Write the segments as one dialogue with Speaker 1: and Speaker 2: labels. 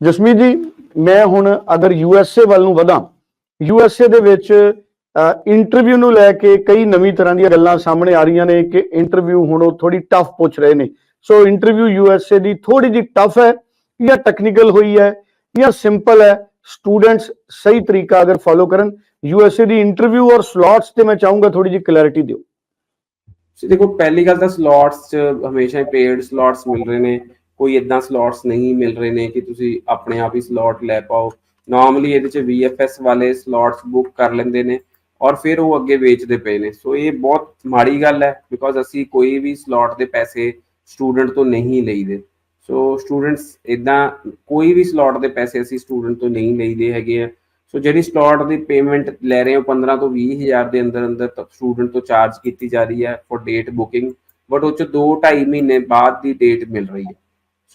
Speaker 1: ਜਸਮੀਤ ਜੀ, ਮੈਂ ਹੁਣ ਅਗਰ ਯੂਐਸਏ ਵੱਲ ਨੂੰ ਵਧਾਂ ਯੂਐਸਏ ਦੇ ਵਿੱਚ ਇੰਟਰਵਿਊ ਨੂੰ ਲੈ ਕੇ ਕਈ ਨਵੀਂ ਤਰ੍ਹਾਂ ਦੀਆਂ ਗੱਲਾਂ ਸਾਹਮਣੇ ਆ ਰਹੀਆਂ ਨੇ ਕਿ ਇੰਟਰਵਿਊ ਹੁਣ ਉਹ ਥੋੜੀ ਟਫ ਪੁੱਛ ਰਹੇ ਨੇ। ਸੋ ਇੰਟਰਵਿਊ ਯੂਐਸਏ ਦੀ ਥੋੜੀ ਜਿਹੀ ਟਫ ਹੈ ਜਾਂ ਟੈਕਨੀਕਲ ਹੋਈ ਹੈ ਜਾਂ ਸਿੰਪਲ ਹੈ ਸਟੂਡੈਂਟਸ ਸਹੀ ਤਰੀਕਾ ਅਗਰ ਫੋਲੋ ਕਰਨ ਯੂਐਸਏ ਦੀ ਇੰਟਰਵਿਊ ਔਰ ਸਲੋਟਸ ਤੇ ਮੈਂ ਚਾਹੂੰਗਾ ਥੋੜੀ ਜਿਹੀ ਕਲੈਰਿਟੀ ਦਿਓ।
Speaker 2: ਦੇਖੋ, ਪਹਿਲੀ ਗੱਲ ਤਾਂ ਸਲੋਟਸ 'ਚ ਹਮੇਸ਼ਾ ਹੀ ਪੇਡ ਸਲੋਟਸ ਮਿਲ ਰਹੇ ਨੇ। ਕੋਈ ਇਦਾਂ ਸਲੋਟਸ ਨਹੀਂ ਮਿਲ ਰਹੇ ਨੇ ਕਿ ਤੁਸੀਂ ਆਪਣੇ ਆਪ ਹੀ ਸਲੋਟ ਲੈ ਪਾਓ। ਨਾਰਮਲੀ ਇਹਦੇ 'ਚ VFS ਵਾਲੇ ਸਲੋਟਸ ਬੁੱਕ ਕਰ ਲੈਂਦੇ ਨੇ ਔਰ ਫਿਰ ਉਹ ਅੱਗੇ ਵੇਚਦੇ ਪਏ ਨੇ। ਸੋ ਇਹ ਬਹੁਤ ਮਾੜੀ ਗੱਲ ਹੈ ਬਿਕੋਜ਼ ਅਸੀਂ ਕੋਈ ਵੀ ਸਲੋਟ ਦੇ ਪੈਸੇ ਸਟੂਡੈਂਟ ਤੋਂ ਨਹੀਂ ਲਈਦੇ। ਸੋ ਸਟੂਡੈਂਟਸ ਇਦਾਂ ਕੋਈ ਵੀ ਸਲੋਟ ਦੇ ਪੈਸੇ ਅਸੀਂ ਸਟੂਡੈਂਟ ਤੋਂ ਨਹੀਂ ਲਈਦੇ ਹੈਗੇ ਆ। ਸੋ ਜਿਹੜੀ ਸਲੋਟ ਦੀ ਪੇਮੈਂਟ ਲੈ ਰਹੇ ਹੋ 15 ਤੋਂ 20 ਹਜ਼ਾਰ ਦੇ ਅੰਦਰ ਅੰਦਰ ਸਟੂਡੈਂਟ ਤੋਂ ਚਾਰਜ ਕੀਤੀ ਜਾ ਰਹੀ ਹੈ ਫॉर ਡੇਟ ਬੁਕਿੰਗ ਬਟ ਉਹ ਚ 2 2.5 ਮਹੀਨੇ ਬਾਅਦ ਦੀ ਡੇਟ ਮਿਲ ਰਹੀ ਹੈ।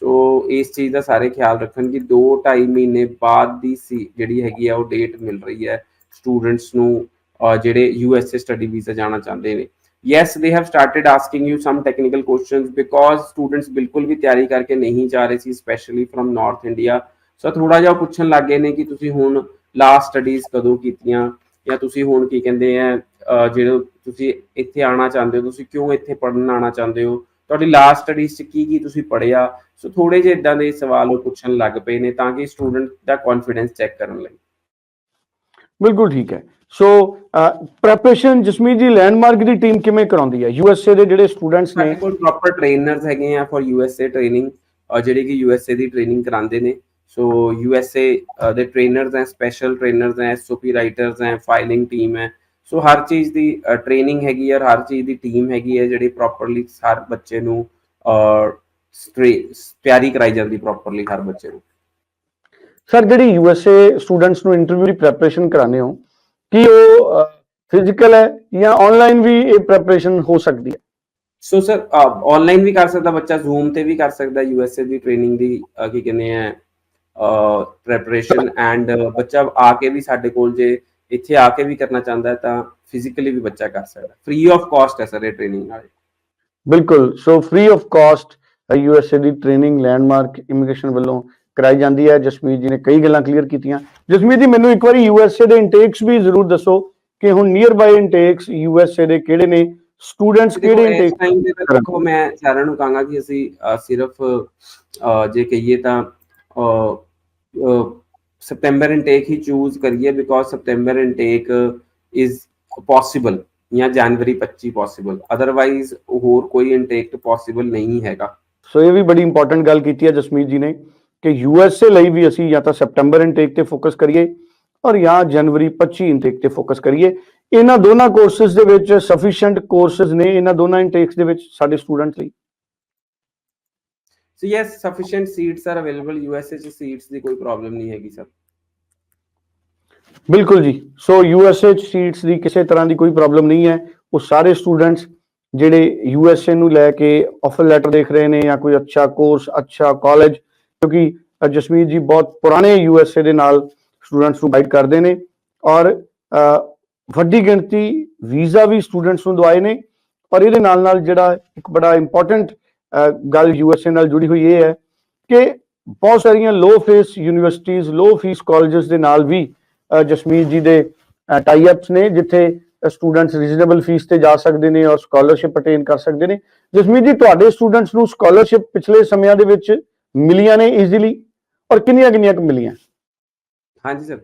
Speaker 2: ਸੋ ਇਸ ਚੀਜ਼ ਦਾ ਸਾਰੇ ਖਿਆਲ ਰੱਖਣ ਕਿ 2 2.5 ਮਹੀਨੇ ਬਾਅਦ ਦੀ ਸੀ ਜਿਹੜੀ ਹੈਗੀ ਆ, ਉਹ ਡੇਟ ਮਿਲ ਰਹੀ ਹੈ ਸਟੂਡੈਂਟਸ ਨੂੰ ਅਹ ਜਿਹੜੇ ਯੂਐਸਏ ਸਟੱਡੀ ਵੀਜ਼ਾ ਜਾਣਾ ਚਾਹੁੰਦੇ ਨੇ। Yes, they have started asking you some technical questions because students ਬਿਲਕੁਲ ਵੀ ਤਿਆਰੀ ਕਰਕੇ ਨਹੀਂ ਜਾ ਰਹੇ ਸੀ specially from North India so ਥੋੜਾ ਜਿਹਾ ਉਹ ਪੁੱਛਣ ਲੱਗੇ ਨੇ ਕਿ ਤੁਸੀਂ ਹੁਣ ਲਾਸਟ ਸਟੱਡੀਜ਼ ਕਦੋਂ ਕੀਤੀਆਂ? ਜਾਂ ਤੁਸੀਂ ਹੁਣ ਕੀ ਕਹਿੰਦੇ ਆ ਜਿਹੜੇ ਤੁਸੀਂ ਇੱਥੇ ਆਣਾ ਚਾਹੁੰਦੇ ਹੋ, ਤੁਸੀਂ ਕਿਉਂ ਇੱਥੇ ਪੜ੍ਹਨ ਆਣਾ ਚਾਹੁੰਦੇ ਹੋ? ਤੁਹਾਡੀ ਲਾਸਟ ਸਟੱਡੀਜ਼ 'ਚ ਕੀ ਕੀ ਤੁਸੀਂ ਪੜ੍ਹਿਆ? ਸੋ ਥੋੜੇ ਜਿਹੇ ਇਦਾਂ ਦੇ ਸਵਾਲ ਉਹ ਪੁੱਛਣ ਲੱਗ ਪਏ ਨੇ ਤਾਂ ਕਿ ਸਟੂਡੈਂਟ ਦਾ ਕੌਨਫੀਡੈਂਸ ਚੈੱਕ ਕਰਨ ਲਈ।
Speaker 1: ਬਿਲਕੁਲ ਠੀਕ ਹੈ। ਸੋ ਪ੍ਰੈਪਰੇਸ਼ਨ ਜਸਮੀਤ ਜੀ ਲੈਂਡਮਾਰਕ ਦੀ ਟੀਮ ਕਿਵੇਂ ਕਰਾਉਂਦੀ ਹੈ? ਯੂਐਸਏ ਦੇ ਜਿਹੜੇ ਸਟੂਡੈਂਟਸ ਨੇ
Speaker 2: ਕੋਲ ਪ੍ਰੋਪਰ ਟ੍ਰੇਨਰਸ ਹੈਗੇ ਆ ਫॉर ਯੂਐਸਏ ਟ੍ਰੇਨਿੰਗ ਜਿਹੜੇ ਕਿ ਯੂਐਸਏ ਦੀ ਟ੍ਰੇਨਿੰਗ ਕਰਾਉਂਦੇ ਨੇ। ਸੋ ਯੂਐਸਏ ਦੇ ਟ੍ਰੇਨਰਸ ਹੈ ਸਪੈਸ਼ਲ ਟ੍ਰੇਨਰਸ ਹੈ ਐਸਓਪੀ ਰਾਈਟਰਸ ਹੈ ਫਾਈਲਿੰਗ ਟੀਮ ਹੈ। ਸੋ ਹਰ ਚੀਜ਼ ਦੀ ਟ੍ਰੇਨਿੰਗ ਹੈਗੀ ਹੈ ਔਰ ਹਰ ਚੀਜ਼ ਦੀ ਟੀਮ ਹੈਗੀ ਹੈ ਜਿਹੜੀ ਪ੍ਰੋਪਰਲੀ ਹਰ ਬੱਚੇ ਨੂੰ ਤਿਆਰੀ ਕਰਾਈ ਜਾਂਦੀ ਪ੍ਰੋਪਰਲੀ ਹਰ ਬੱਚੇ ਨੂੰ।
Speaker 1: ਸਰ ਜਿਹੜੀ ਯੂਐਸਏ ਸਟੂਡੈਂਟਸ ਨੂੰ ਇੰਟਰਵਿਊ ਦੀ ਪ੍ਰੈਪਰੇਸ਼ਨ ਕਰਾਉਂਦੇ ਹੋ ਕੀ ਉਹ ਫਿਜ਼ੀਕਲ ਹੈ ਜਾਂ ਆਨਲਾਈਨ ਵੀ ਇਹ ਪ੍ਰੈਪਰੇਸ਼ਨ ਹੋ ਸਕਦੀ ਹੈ?
Speaker 2: ਸੋ ਸਰ ਆਨਲਾਈਨ ਵੀ ਕਰ ਸਕਦਾ ਬੱਚਾ ਜ਼ੂਮ ਤੇ ਵੀ ਕਰ ਸਕਦਾ ਯੂਐਸਏ ਦੀ ਟ੍ਰੇਨਿੰਗ ਦੀ ਕੀ ਕਹਿੰਦੇ ਆ ਪ੍ਰੈਪਰੇਸ਼ਨ ਐਂਡ ਬੱਚਾ ਆ ਕੇ ਵੀ ਸਾਡੇ ਕੋਲ ਜੇ ਇੱਥੇ ਆ ਕੇ ਵੀ ਕਰਨਾ ਚਾਹੁੰਦਾ ਹੈ ਤਾਂ ਫਿਜ਼ੀਕਲੀ ਵੀ ਬੱਚਾ ਕਰ ਸਕਦਾ ਫ੍ਰੀ ਆਫ ਕਾਸਟ ਹੈ ਸਰ ਇਹ ਟ੍ਰੇਨਿੰਗ ਨਾਲ।
Speaker 1: ਬਿਲਕੁਲ। So free of cost USA the training landmark immigration ਵੱਲੋਂ ਕਰਾਈ ਜਾਂਦੀ ਹੈ। ਜਸਮੀਤ ਜੀ ਨੇ ਕਈ ਗੱਲਾਂ ਕਲੀਅਰ ਕੀਤੀਆਂ। ਜਸਮੀਤ ਜੀ ਮੈਨੂੰ ਇੱਕ ਵਾਰੀ ਯੂਐਸਏ ਦੇ ਇਨਟੇਕਸ ਵੀ ਜ਼ਰੂਰ ਦੱਸੋ ਕਿ ਹੁਣ ਨੀਅਰ ਬਾਈ ਇਨਟੇਕਸ ਯੂਐਸਏ ਦੇ ਕਿਹੜੇ ਨੇ? ਸਟੂਡੈਂਟਸ ਕਿਹੜੇ ਇਨਟੇਕ
Speaker 2: ਦੇਖੋ ਮੈਂ ਸਾਰਿਆਂ ਨੂੰ ਕਹਾਂਗਾ ਕਿ ਅਸੀਂ ਸਿਰਫ ਜੇ ਕਹੀਏ ਤਾਂ ਸਪਟੈਂਬਰ ਇਨਟੇਕ ਹੀ ਚੂਜ਼ ਕਰੀਏ because September intake is possible ਜਾਂ ਜਨਵਰੀ 25 ਪੋਸੀਬਲ ਅਦਰਵਾਈਜ਼ ਹੋਰ ਕੋਈ ਇਨਟੇਕ ਪੋਸੀਬਲ ਨਹੀਂ ਹੈਗਾ
Speaker 1: ਸੋ ਇਹ ਵੀ ਬੜੀ ਇੰਪੋਰਟੈਂਟ ਗੱਲ ਕੀਤੀ ਹੈ ਜਸਮੀਤ ਜੀ ਨੇ ਕਿ ਯੂਐਸਏ ਲਈ ਵੀ ਅਸੀਂ ਜਾਂ ਤਾਂ ਸਪਟੈਂਬਰ ਇਨਟੇਕ ਤੇ ਫੋਕਸ ਕਰੀਏ ਔਰ ਜਾਂ ਜਨਵਰੀ 25 ਇਨਟੇਕ ਤੇ ਫੋਕਸ ਕਰੀਏ ਇਹਨਾਂ ਦੋਨਾਂ ਕੋਰਸਸ ਦੇ ਵਿੱਚ ਸਫੀਸ਼ੀਐਂਟ ਕੋਰਸਸ ਨੇ ਇਹਨਾਂ ਦੋਨਾਂ ਇਨਟੇਕਸ ਦੇ ਵਿੱਚ ਸਾਡੇ ਸਟੂਡੈਂਟਸ ਲਈ
Speaker 2: so yes sufficient seats are available USA ਚ ਸੀਟਸ ਦੀ ਕੋਈ ਪ੍ਰੋਬਲਮ ਨਹੀਂ ਹੈਗੀ ਸਰ
Speaker 1: ਬਿਲਕੁਲ ਜੀ। ਸੋ ਯੂਐਸਏ ਚ ਸੀਟਸ ਦੀ ਕਿਸੇ ਤਰ੍ਹਾਂ ਦੀ ਕੋਈ ਪ੍ਰੋਬਲਮ ਨਹੀਂ ਹੈ। ਉਹ ਸਾਰੇ ਸਟੂਡੈਂਟਸ ਜਿਹੜੇ ਯੂਐਸਏ ਨੂੰ ਲੈ ਕੇ ਆਫਰ ਲੈਟਰ ਦੇਖ ਰਹੇ ਨੇ ਜਾਂ ਕੋਈ ਅੱਛਾ ਕੋਰਸ ਅੱਛਾ ਕਾਲਜ ਕਿਉਂਕਿ ਜਸਮੀਤ ਜੀ ਬਹੁਤ ਪੁਰਾਣੇ ਯੂਐਸਏ ਦੇ ਨਾਲ ਸਟੂਡੈਂਟਸ ਨੂੰ ਗਾਈਡ ਕਰਦੇ ਨੇ ਔਰ ਵੱਡੀ ਗਿਣਤੀ ਵੀਜ਼ਾ ਵੀ ਸਟੂਡੈਂਟਸ ਨੂੰ ਦਵਾਏ ਨੇ ਔਰ ਇਹਦੇ ਨਾਲ ਨਾਲ ਜਿਹੜਾ ਇੱਕ ਬੜਾ ਇੰਪੋਰਟੈਂਟ ਗੱਲ ਯੂਐਸਏ ਨਾਲ ਜੁੜੀ ਹੋਈ ਇਹ ਹੈ ਕਿ ਬਹੁਤ ਸਾਰੀਆਂ ਲੋ ਫੀਸ ਯੂਨੀਵਰਸਿਟੀਆਂ ਲੋ ਫੀਸ ਕਾਲਜਸ ਦੇ ਨਾਲ ਵੀ ਜਸਮੀਤ ਜੀ ਦੇ ਟਾਈ ਅਪਸ ਨੇ, ਜਿੱਥੇ ਸਟੂਡੈਂਟਸ ਰੀਜ਼ਨੇਬਲ ਫੀਸ ਤੇ ਜਾ ਸਕਦੇ ਨੇ ਔਰ ਸਕਾਲਰਸ਼ਿਪ ਅਟੇਨ ਕਰ ਸਕਦੇ ਨੇ। ਜਸਮੀਤ ਜੀ, ਤੁਹਾਡੇ ਸਟੂਡੈਂਟਸ ਨੂੰ ਸਕਾਲਰਸ਼ਿਪ ਪਿਛਲੇ ਸਮਿਆਂ ਦੇ ਵਿੱਚ ਮਿਲੀਆਂ ਨੇ ਈਜ਼ੀਲੀ ਔਰ ਕਿੰਨੀਆਂ ਕਿੰਨੀਆਂ ਕੁ ਮਿਲੀਆਂ?
Speaker 2: ਹਾਂਜੀ ਸਰ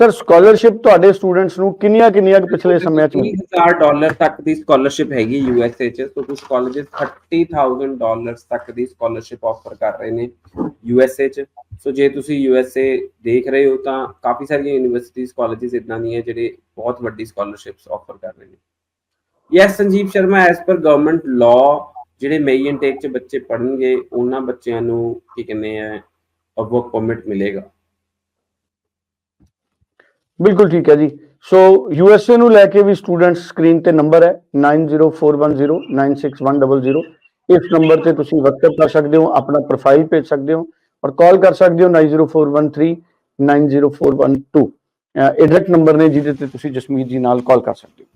Speaker 1: ਸਰ ਸਕਾਲਰਸ਼ਿਪ ਤੁਹਾਡੇ ਸਟੂਡੈਂਟਸ ਨੂੰ ਕਿੰਨੀਆਂ ਕਿੰਨੀਆਂ ਪਿਛਲੇ ਸਮਿਆਂ ਚ ਮਿਲੀ?
Speaker 2: 30000 ਡਾਲਰ ਤੱਕ ਦੀ ਸਕਾਲਰਸ਼ਿਪ ਹੈਗੀ ਯੂਐਸਏ ਚ। ਸੋ ਕੁਝ ਕਾਲਜਸ 30000 ਡਾਲਰਸ ਤੱਕ ਦੀ ਸਕਾਲਰਸ਼ਿਪ ਆਫਰ ਕਰ ਰਹੇ ਨੇ ਯੂਐਸਏ ਚ। ਸੋ ਜੇ ਤੁਸੀਂ ਯੂਐਸਏ ਦੇਖ ਰਹੇ ਹੋ ਤਾਂ ਕਾਫੀ ਸਾਰੀਆਂ ਯੂਨੀਵਰਸਿਟੀਆਂ ਕਾਲਜਸ ਇਦਾਂ ਦੀਆਂ ਜਿਹੜੇ ਬਹੁਤ ਵੱਡੀ ਸਕਾਲਰਸ਼ਿਪਸ ਆਫਰ ਕਰ ਰਹੇ ਨੇ। Yes Sanjeev Sharma as per government law ਜਿਹੜੇ ਮਈ ਇਨਟੇਕ ਚ ਬੱਚੇ ਪੜਨਗੇ ਉਹਨਾਂ ਬੱਚਿਆਂ ਨੂੰ ਕੀ ਕਹਿੰਦੇ ਆ ਵਰਕ ਪਰਮਿਟ ਮਿਲੇਗਾ।
Speaker 1: ਬਿਲਕੁਲ ਠੀਕ ਹੈ ਜੀ। ਸੋ ਯੂਐਸਏ ਨੂੰ ਲੈ ਕੇ ਵੀ ਸਟੂਡੈਂਟਸ ਸਕਰੀਨ ਤੇ ਨੰਬਰ ਹੈ 9041096100 ਇਸ ਨੰਬਰ ਤੇ ਤੁਸੀਂ WhatsApp ਕਰ ਸਕਦੇ ਹੋ, ਆਪਣਾ ਪ੍ਰੋਫਾਈਲ ਭੇਜ ਸਕਦੇ ਹੋ ਔਰ ਕਾਲ ਕਰ ਸਕਦੇ ਹੋ 9041390412 ਇਹ ਡਾਇਰੈਕਟ ਨੰਬਰ ਨੇ ਜਿਹਦੇ ਤੇ ਤੁਸੀਂ ਜਸਮੀਤ ਜੀ ਨਾਲ ਕਾਲ ਕਰ ਸਕਦੇ ਹੋ।